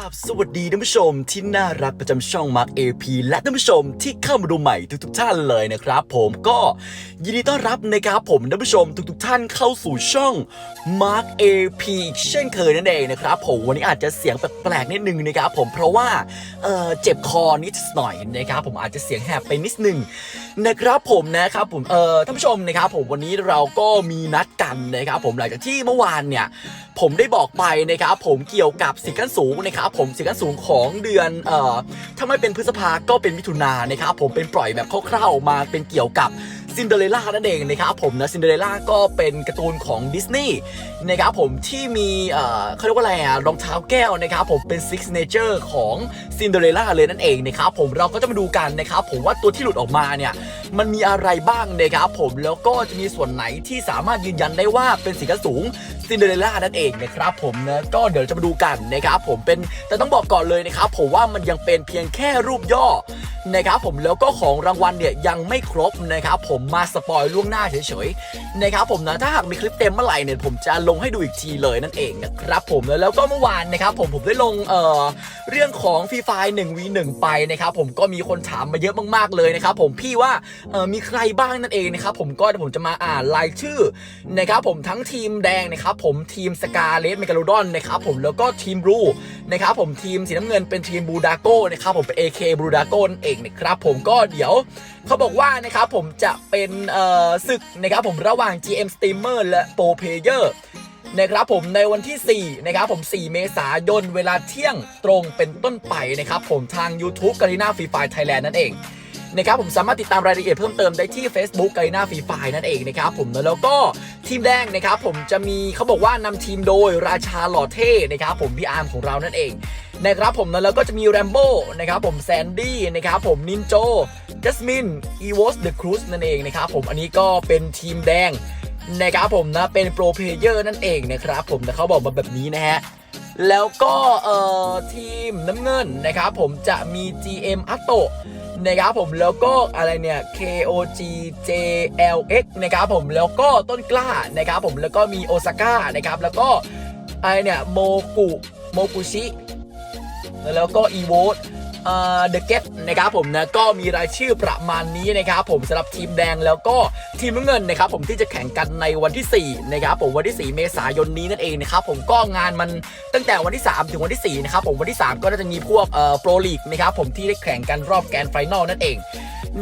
ราบสวัสดีท่านผู้ชมที่น่ารักประจำช่อง Mark AP และท่านผู้ชมที่เข้ามาดูใหม่ทุกๆท่านเลยนะครับ ผมก็ยินดีต้อนรับนะครับผมท่านผู้ชมทุกๆท่านเข้าสู่ช่อง Mark AP อีกเช่นเคยนั่นเองนะครับผมวันนี้อาจจะเสียงแปลกๆนิดนึงนะครับผมเพราะว่าเออเจ็บคอนิดหน่อยนะครับผมอาจจะเสียงแหบไปนิดนึงนะครับผมนะครับผมเออท่านผู้ชมนะครับผมวันนี้เราก็มีนัดกันนะครับผมหลังจากที่เมื่อวานเนี่ยผมได้บอกไปนะครับผมเกี่ยวกับสิ่งขั้นสูงนะครับผมสิงขั้นสูงของเดือนเอ่อถ้าไม่เป็นพฤษภาก็เป็นมิถุนายนนะครับผมเป็นปล่อยแบบคร่าวๆมาเป็นเกี่ยวกับซินเดอเรลล่านั่นเองนะครับผมนะซินเดอเรลล่าก็เป็นการ์ตูนของดิสนีย์นะครับผมที่มีเอ่อเขาเรียกว่าอะไรอะรองเท้าแก้วนะครับผมเป็นซิกเนเจอร์ของซินเดอเรลล่าเลยนั่นเองนะครับผมเราก็จะมาดูกันนะครับผมว่าตัวที่หลุดออกมาเนี่ยมันมีอะไรบ้างนะครับผมแล้วก็จะมีส่วนไหนที่สามารถยืนยันได้ว่าเป็นสิงขั้นสูง ซินเดอเรลล่านั่นเองนะครับผมนะก็เดี๋ยวจะมาดูกันนะครับผมเป็นแต่ต้องบอกก่อนเลยนะครับผมว่ามันยังเป็นเพียงแค่รูปย่อนะครับผมแล้วก็ของรางวัลเนี่ยยังไม่ครบนะครับผมมาสปอยล่วงหน้าเฉยๆนะครับผมนะถ้าหากมีคลิปเต็มเมื่อไหร่เนี่ยผมจะลงให้ดูอีกทีเลยนั่นเองนะครับผมนะแล้วก็เมื่อวานนะครับผมผมได้ลงเอ่อเรื่องของฟรีไฟล์1 v 1ไปนะครับผมก็มีคนถามมาเยอะมากๆเลยนะครับผมพี่ว่าเอ่อมีใครบ้างนั่นเองนะครับผมก็ผมจะมาอ่านรายชื่อนะครับผมทั้งทีมแดงนะครับผมทีมสกาเลสเมกาโลดอนนะครับผมแล้วก็ทีมบลูนะครับผมทีมสีน้ำเงินเป็นทีมบูดาโก้นะครับผมเป็น AK บูดาโก้นั่นเองนะครับผมก็เดี๋ยวเขาบอกว่านะครับผมจะเป็นศึกนะครับผมระหว่าง GM Steamer และ Pro Player นะครับผมในวันที่ 4 นะครับผม 4 เมษายน เวลาเที่ยงตรงเป็นต้นไปนะครับผมทาง YouTube g a r i n a Free Fire Thailand นั่นเอง นะครับผมสามารถติดตามรายละเอียดเพิ่มเติมได้ที่ Facebook ไกน่าฟรีไฟนั่นเองนะครับผมแล้วก็ทีมแดงนะครับผมจะมีเขาบอกว่านำทีมโดยราชาหล่อเท่นะครับผมพี่อาร์มของเรานั่นเองนะครับผมแล้วก็จะมีแรมโบ้นะครับผมแซนดี้นะครับผมนินโจจัสมินอีวอสเดอะครูสนั่นเองนะครับผมอันนี้ก็เป็นทีมแดงนะครับผมนะเป็นโปรเพลเยอร์นั่นเองนะครับผมแต่เขาบอกมาแบบนี้นะฮะแล้วก็เอ่อทีมน้ำเงินนะครับผมจะมี GM อัตโต นะครับผมแล้วก็อะไรเนี่ย KOG JLX นะครับผมแล้วก็ต้นกล้านะครับผมแล้วก็มีโอซาก้านะครับแล้วก็อะไรเนี่ยโมกุโมกุชิแล้วก็อีโวต เดอะเกตนะครับผมนะก็มีรายชื่อประมาณนี้นะครับผมสำหรับทีมแดงแล้วก็ทีมน้ำเงินนะครับผมที่จะแข่งกันในวันที่ 4 นะครับผมวันที่ 4 เมษายนนี้นั่นเองนะครับผมก็งานมันตั้งแต่วันที่ 3 ถึงวันที่ 4 นะครับผมวันที่ 3 ก็จะมีพวกเอ่อโปรลีกนะครับผมที่ได้แข่งกันรอบแกนไฟนอลนั่นเอง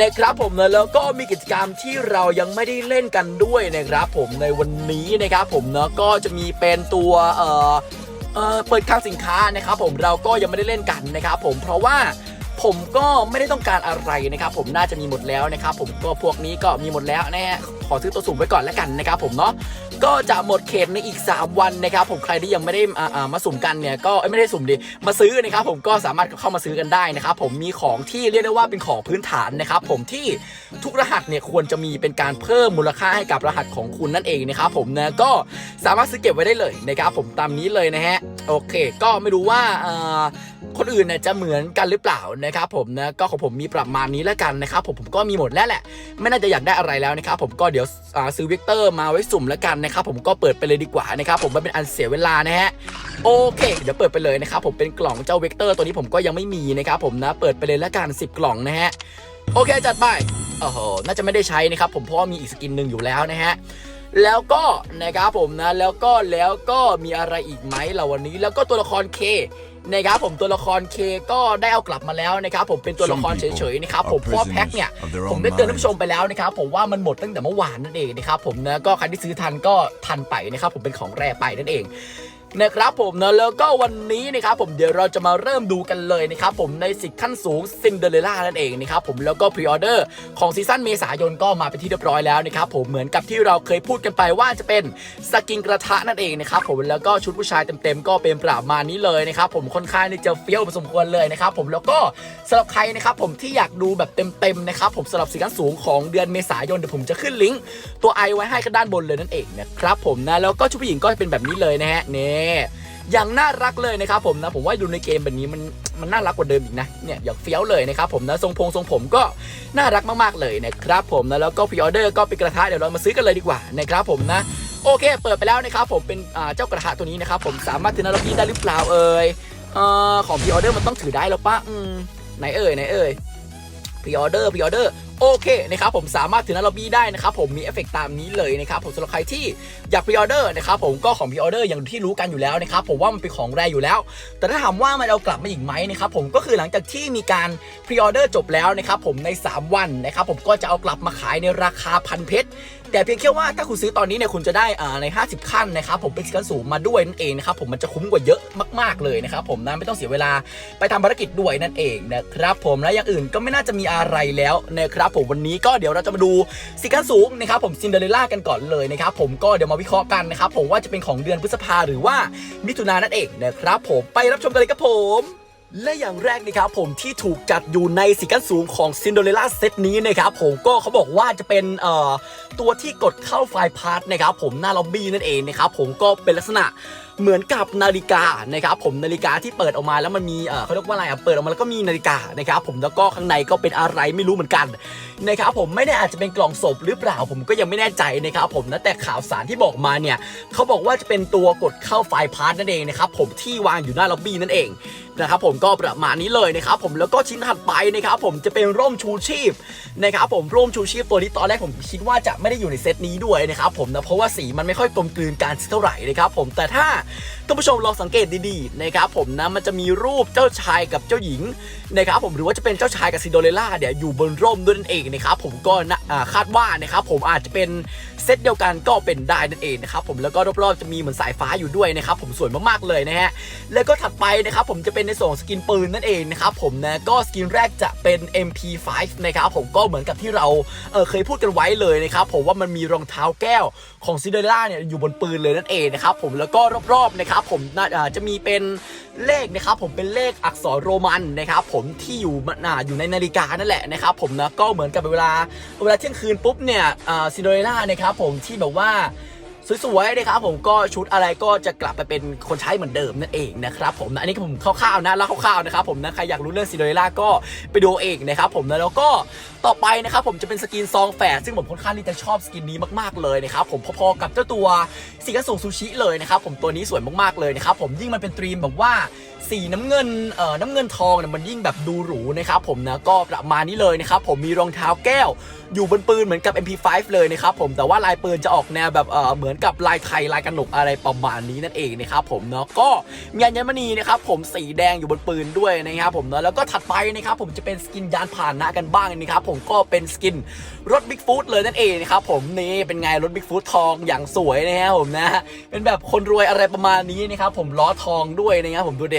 นะครับผมนะแล้วก็มีกิจกรรมที่เรายังไม่ได้เล่นกันด้วยนะครับผมในวันนี้นะครับผมเนาะก็จะมีเป็นตัวเอ่อ เอ่อเปิดคลังสินค้านะครับผมเราก็ยังไม่ได้เล่นกันนะครับผมเพราะว่า ผมก็ไม่ได้ต้องการอะไรนะครับผมน่าจะมีหมดแล้วนะครับผมก็พวกนี้ก็มีหมดแล้วนะฮะขอซื้อตัวสุ่มไว้ก่อนแล้วกันนะครับผมเนาะก็จะหมดเขตในอีก 3 วันนะครับผมใครที่ยังไม่ได้อ่าอ่ามาสุ่มกันเนี่ยก็ไม่ได้สุ่มดิมาซื้อนะครับผมก็สามารถเข้ามาซื้อกันได้นะครับผมมีของที่เรียกได้ว่าเป็นของพื้นฐานนะครับผมที่ทุกรหัสเนี่ยควรจะมีเป็นการเพิ่มมูลค่าให้กับรหัสของคุณนั่นเองนะครับผมนะก็สามารถซื้อเก็บไว้ได้เลยนะครับผมตามนี้เลยนะฮะโอเค ก็ไม่รู้ว่า คนอื่นเนี่ยจะเหมือนกันหรือเปล่านะครับผมนะก็ของผมมีประมาณนี้แล้วกันนะครับผมผมก็มีหมดแล้วแหละ ไม่น่าจะอยากได้อะไรแล้วนะครับผมก็เดี๋ยวซื้อเวกเตอร์มาไว้สุ่มแล้วกันนะครับผมก็เปิดไปเลยดีกว่านะครับผมมันเป็นอันเสียเวลานะฮะโอเค เดี๋ยวเปิดไปเลยนะครับผมเป็นกล่องเจ้าเวกเตอร์ตัวนี้ผมก็ยังไม่มีนะครับผมนะเปิดไปเลยแล้วกัน10 กล่องนะฮะโอเคจัดไปโอ้โหน่าจะไม่ได้ใช้นะครับผมเพราะว่ามีอีกสกินหนึ่งอยู่แล้วนะฮะแล้วก็นะครับผมนะแล้วก็แล้วก็มีอะไรอีกไหมเราวันนี้แล้วก็ตัวละครเค นะครับผมตัวละครเคก็ได้เอากลับมาแล้วนะครับผมเป็นตัวละครเฉยๆนะครับผมเพราะว่าแพ็คเนี่ยผมได้เตือนท่านผู้ชมไปแล้วนะครับผมว่ามันหมดตั้งแต่เมื่อวานนั่นเองนะครับผมนะก็ใครที่ซื้อทันก็ทันไปนะครับผมเป็นของแร่ไปนั่นเอง นะครับผมนะแล้วก็วันนี้นะครับผมเดี๋ยวเราจะมาเริ่มดูกันเลยนะครับผมในสิทธิ์ขั้นสูงซินเดอเรล่านั่นเองนะครับผมแล้วก็พรีออเดอร์ของซีซั่นเมษายนก็มาเป็นที่เรียบร้อยแล้วนะครับผมเหมือนกับที่เราเคยพูดกันไปว่าจะเป็นสกินกระทะนั่นเองนะครับผมแล้วก็ชุดผู้ชายเต็มๆก็เป็นประมาณนี้เลยนะครับผมค่อนข้างที่จะเฟี้ยวพอสมควรเลยนะครับผมแล้วก็สำหรับใครนะครับผมที่อยากดูแบบเต็มๆนะครับผมสำหรับสินค้าสูงของเดือนเมษายนเดี๋ยวผมจะขึ้นลิงก์ตัวไอไว้ให้กันด้านบนเลยนั่นเองนะครับผมนะแล้วก็ชุดผู้หญิงก็จะเป็นแบบนี้เลยนะฮะนี่อย่างน่ารักเลยนะครับผมนะผมว่าดูในเกมแบบนี้มันมันน่ารักกว่าเดิมอีกนะเนี่ยอย่างเฟี้ยวเลยนะครับผมนะทรงพงทรงผมก็น่ารักมากๆเลยนะครับผมนะแล้วก็พรีออเดอร์ก็เป็นกระทะเดี๋ยวเรามาซื้อกันเลยดีกว่านะครับผมนะโอเค เปิดไปแล้วนะครับผมเป็นเจ้ากระทะตัวนี้นะครับผมสามารถถึงนรกนี้ได้หรือเปล่าเอ่ยเอ่อของพรีออเดอร์มันต้องถือได้แล้วปะไหนเอ่ยไหนเอ่ยพรีออเดอร์พรีออเดอร์ โอเคนะครับผมสามารถถือหน้าล็อบบี้ได้นะครับผมมีเอฟเฟกต์ตามนี้เลยนะครับผมสำหรับใครที่อยากพรีออเดอร์นะครับผมก็ของพรีออเดอร์อย่างที่รู้กันอยู่แล้วนะครับผมว่ามันเป็นของแรอยู่แล้ว แต่ถ้าถามว่ามันเอากลับมาอีกไหมนะครับผมก็คือหลังจากที่มีการพรีออเดอร์จบแล้วนะครับผมใน 3 วันนะครับผมก็จะเอากลับมาขายในราคาพันเพชร แต่เพียงแค่ว่าถ้าคุณซื้อตอนนี้เนี่ยคุณจะได้ใน 50 ขั้นนะครับผมเป็นสินค้าสูงมาด้วยนั่นเองนะครับผมมันจะคุ้มกว่าเยอะมากๆเลยนะครับผมนะไม่ต้องเสียเวลาไปทำภารกิจด้วยนั่นเองนะครับผมและอย่างอื่นก็ไม่น่าจะมีอะไรแล้วนะครับผมวันนี้ก็เดี๋ยวเราจะมาดูสินค้าสูงนะครับผมซินเดอเรลล่ากันก่อนเลยนะครับผมก็เดี๋ยวมาวิเคราะห์กันนะครับผมว่าจะเป็นของเดือนพฤษภาหรือว่ามิถุนายนนั่นเองนะครับผมไปรับชมกันเลยครับผม และอย่างแรกนะครับผมที่ถูกจัดอยู่ในสิกันสูงของซินโดเรล่าเซตนี้นะครับผมก็เขาบอกว่าจะเป็นตัวที่กดเข้าไฟล์พาร์ทนะครับผมหน้าล็อบบี้นั่นเองนะครับผมก็เป็นลักษณะเหมือนกับนาฬิกานะครับผมนาฬิกาที่เปิดออกมาแล้วมันมีเขาเรียกว่าอะไรอะเปิดออกมาแล้วก็มีนาฬิกานะครับผมแล้วก็ข้างในก็เป็นอะไรไม่รู้เหมือนกันนะครับผมไม่แน่อาจจะเป็นกล่องศพหรือเปล่าผมก็ยังไม่แน่ใจนะครับผมนะแต่ข่าวสารที่บอกมาเนี่ยเขาบอกว่าจะเป็นตัวกดเข้าไฟล์พาร์ทนั่นเองนะครับผมที่วางอยู่หน้าล็อบบี้นั่นเอง นะครับผมก็ประมาณนี้เลยนะครับผมแล้วก็ชิ้นถัดไปนะครับผมจะเป็นร่มชูชีพนะครับผมร่มชูชีพตัวนี้ตอนแรกผมคิดว่าจะไม่ได้อยู่ในเซตนี้ด้วยนะครับผมนะเพราะว่าสีมันไม่ค่อยกลมกลืนกันสักเท่าไหร่นะครับผมแต่ถ้าท่านผู้ชมลองสังเกตดีๆนะครับผมนะมันจะมีรูปเจ้าชายกับเจ้าหญิงนะครับผมหรือว่าจะเป็นเจ้าชายกับซิโดเรล่าเนี่ยอยู่บนร่มด้วยนั่นเองนะครับผมก็คาดว่านะครับผมอาจจะเป็น เซตเดียวกันก็เป็นได้นั่นเองนะครับผมแล้วก็รอบๆจะมีเหมือนสายฟ้าอยู่ด้วยนะครับผมสวยมากๆเลยนะฮะแล้วก็ถัดไปนะครับผมจะเป็นในส่วนของสกินปืนนั่นเองนะครับผมนะก็สกินแรกจะเป็น MP5 นะครับผมก็เหมือนกับที่เราเเคยพูดกันไว้เลยนะครับผมว่ามันมีรองเท้าแก้วของซิเดเรลล่าเนี่ยอยู่บนปืนเลยนั่นเองนะครับผมแล้วก็รอบๆนะครับผมน่าจะมีเป็น เลขนะครับผมเป็นเลขอักษรโรมันนะครับผมที่อยู่มันอ่าอยู่ในนาฬิกานั่นแหละนะครับผมนะก็เหมือนกับเวลาเวลาเที่ยงคืนปุ๊บเนี่ยซินโดเรล่านะครับผมที่แบบว่า สวยๆนะครับผมก็ชุดอะไรก็จะกลับไปเป็นคนใช้เหมือนเดิมนั่นเองนะครับผมนะอันนี้ผมคร่าวๆนะแล้วคร่าวๆนะครับผมนะใครอยากรู้เรื่องซินเดอเรลล่าก็ไปดูเองนะครับผมนะแล้วก็ต่อไปนะครับผมจะเป็นสกินซองแฝดซึ่งผมค่อนข้างที่จะชอบสกินนี้มากๆเลยนะครับผมพอๆกับเจ้าตัวสีกระสุนซูชิเลยนะครับผมตัวนี้สวยมากๆเลยนะครับผมยิ่งมันเป็นตรีมแบบว่า สีน้ำเงินเอ่อน้ำเงินทองเนี่ยมันยิ่งแบบดูหรูนะครับผมนะก็ประมาณนี้เลยนะครับผมมีรองเท้าแก้ว อยู่บนปืนเหมือนกับ MP5 เลยนะครับผมแต่ว่าลายปืนจะออกแนวแบบเออเหมือนกับลายไทยลายกระหนกอะไรประมาณนี้นั่นเองนะครับผมเนาะก็มีอัญมณีนะครับผมสีแดงอยู่บนปืนด้วยนะครับผมเนาะแล้วก็ถัดไปนะครับผมจะเป็นสกินยานผ่านนะกันบ้างนะครับผมก็เป็นสกินรถบิ๊กฟูดเลยนั่นเองนะครับผมนี่เป็นไงรถบิ๊กฟูดทองอย่างสวยนะครับผมนะเป็นแบบคนรวยอะไรประมาณนี้นะครับผมล้อทองด้วยนะครับผมดูเด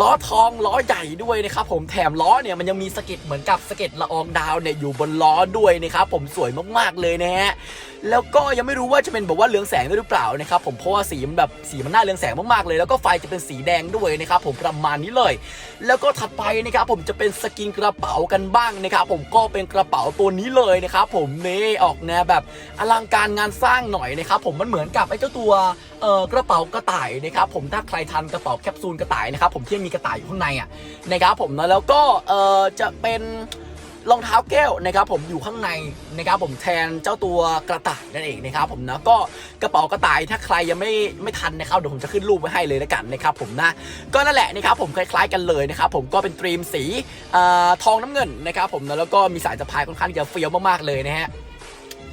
ล้อทองล้อใหญ่ด้วยนะครับผมแถมล้อเนี่ยมันยังมีสะเก็ดเหมือนกับสะเก็ดละอองดาวเนี่ยอยู่บนล้อด้วยนะครับผมสวยมากๆเลยนะฮะแล้วก็ยังไม่รู้ว่าจะเป็นแบบว่าเรืองแสงด้วยหรือเปล่านะครับผมเพราะว่าสีมันแบบสีมันน่าเรืองแสงมากๆเลย แล้วก็ไฟจะเป็นสีแดงด้วยนะครับผมประมาณนี้เลย แล้วก็ถัดไปนะครับผมจะเป็นสกินกระเป๋ากันบ้างนะครับผมก็เป็นกระเป๋าตัวนี้เลยนะครับผมนี่ออกแนวแบบอลังการงานสร้างหน่อยนะครับผมมันเหมือนกับไอ้เจ้าตัวเอ่อกระเป๋ากระต่ายนะครับผมถ้าใครทันกระเป๋าแคปซูลกระต่ายนะครับผมที่มีกระต่ายอยู่ข้างในอะนะครับผมนะแล้วก็เอ่อจะเป็นรองเท้าแก้วนะครับผมอยู่ข้างในนะครับผมแทนเจ้าตัวกระต่ายนั่นเองนะครับผมนะก็กระเป๋ากระต่ายถ้าใครยังไม่ไม่ทันนะครับเดี๋ยวผมจะขึ้นรูปไว้ให้เลยแล้วกันนะครับผมนะก็นั่นแหละนะครับผมคล้ายๆกันเลยนะครับผมก็เป็นตรีมสีเอ่อทองน้ำเงินนะครับผมนะแล้วก็มีสายสะพายค่อนข้างจะเฟี้ยวมากๆเลยนะฮะ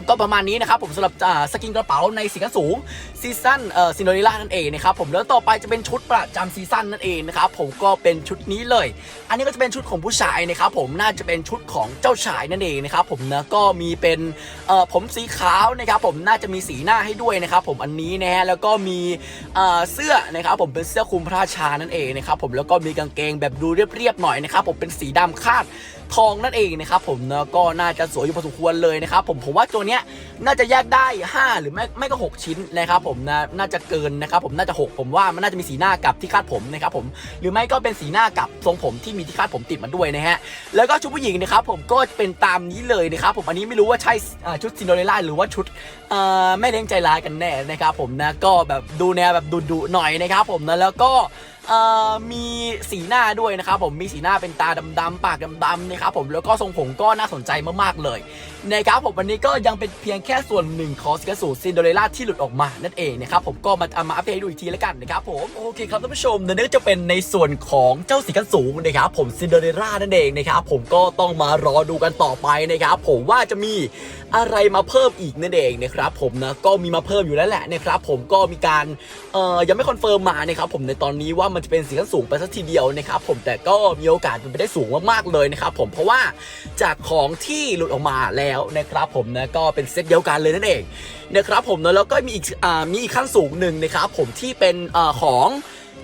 ก็ประมาณนี้นะครับผมสำหรับสกินกระเป๋าในสีกันสูงซีซั่นเอ่อซินโดเรล่านั่นเองนะครับผมแล้วต่อไปจะเป็นชุดประจำซีซั่นนั่นเองนะครับผมก็เป็นชุดนี้เลย อันนี้ก็จะเป็นชุดของผู้ชายนะครับผมน่าจะเป็นชุดของเจ้าชายนั่นเองนะครับผมนะก็มีเป็นเอ่อผมสีขาวนะครับผมน่าจะมีสีหน้าให้ด้วยนะครับผมอันนี้นะฮะแล้วก็มีเอ่อเสื้อนะครับผมเป็นเสื้อคลุมพระราชานั่นเองนะครับผมแล้วก็มีกางเกงแบบดูเรียบๆหน่อยนะครับผมเป็นสีดำคาดทองนั่นเองนะครับผมเนาะก็น่าจะสวยอยู่พอสมควรเลยนะครับผมผมว่าตัวเนี้ยน่าจะแยกได้ 5 หรือไม่ไม่ก็ 6 ชิ้นนะครับผมนะน่าจะเกินนะครับผมน่าจะ 6 ผมว่ามันน่าจะมีสีหน้ากับที่คาดผมนะครับผมหรือไม่ก็เป็นสีหน้ากับทรงผมที่มีที่คาดผมติดมาด้วยนะฮะแล้วก็ชุดผู้หญิงนะครับผมก็เป็นตามนี้เลยนะครับผมอันนี้ไม่รู้ว่าใช่ชุดซินโดเรลล่าหรือว่าชุดแม่เลี้ยงใจร้ายกันแน่นะครับผมนะก็แบบดูแนวแบบดุๆหน่อยนะครับผมนะแล้วก็ มีสีหน้าด้วยนะครับผมมีสีหน้าเป็นตาดำๆปากดำๆนะครับผมแล้วก็ทรงผมก็น่าสนใจมากๆเลย นะครับผมวันนี้ก็ยังเป็นเพียงแค่ส่วนหนึ่งของสกสูซินโดเรล่าที่หลุดออกมานั่นเองนะครับผมก็มาเอามาอัปเดตให้ดูอีกทีแล้วกันนะครับผมโอเคครับท่านผู้ชมเดี๋ยวนี้ก็จะเป็นในส่วนของเจ้าสีกันสูงนะครับผมซินโดเรล่านั่นเองนะครับผมก็ต้องมารอดูกันต่อไปนะครับผมว่าจะมีอะไรมาเพิ่มอีกนั่นเองนะครับผมนะก็มีมาเพิ่มอยู่แล้วแหละนะครับผมก็มีการเอ่อยังไม่คอนเฟิร์มมานะครับผมในตอนนี้ว่ามันจะเป็นสีกันสูงไปสักทีเดียวนะครับผมแต่ก็มีโอกาสเป็นไปได้สูงมากๆเลยนะครับผมเพราะว่าจากของที่หลุดออกมาแล้วนะครับผมนะก็เป็นเซตเดียวกันเลยนั่นเองนะครับผมนะแล้วก็มีอีกอ่ามีอีกขั้นสูงหนึ่งนะครับผมที่เป็นอ่อของ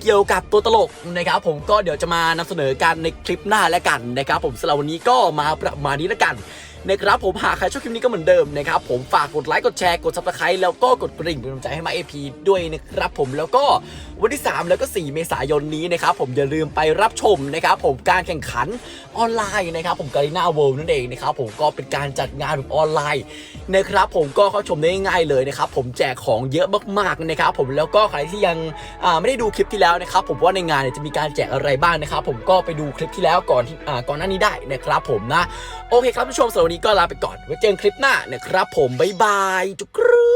เกี่ยวกับตัวตลกนะครับผมก็เดี๋ยวจะมานำเสนอกันในคลิปหน้าแล้วกันนะครับผมสำหรับวันนี้ก็มาประมาณนี้แล้วกัน นะครับผมหากใครชอบคลิปนี้ก็เหมือนเดิมนะครับผมฝากกดไลค์กดแชร์กดซับสไครต์แล้วก็กดกริ่งเป็นกำลังใจให้มาเอพีด้วยนะครับผมแล้วก็วันที่ 3 แล้วก็ 4 เมษายนนี้นะครับผมอย่าลืมไปรับชมนะครับผมการแข่งขันออนไลน์นะครับผมการีนาเวิลด์นั่นเองนะครับผมก็เป็นการจัดงานแบบออนไลน์นะครับผมก็เข้าชมได้ง่ายเลยนะครับผมแจกของเยอะมากๆนะครับผมแล้วก็ใครที่ยังไม่ได้ดูคลิปที่แล้วนะครับผมว่าในงานจะมีการแจกอะไรบ้างนะครับผมก็ไปดูคลิปที่แล้วก่อนที่ก่อนหน้านี้ได้นะครับผมนะโอเคครับผู้ชมสำหรับวันนี้ก็ลาไปก่อนไว้เจอกันคลิปหน้านะครับผมบ๊ายบายจุกรู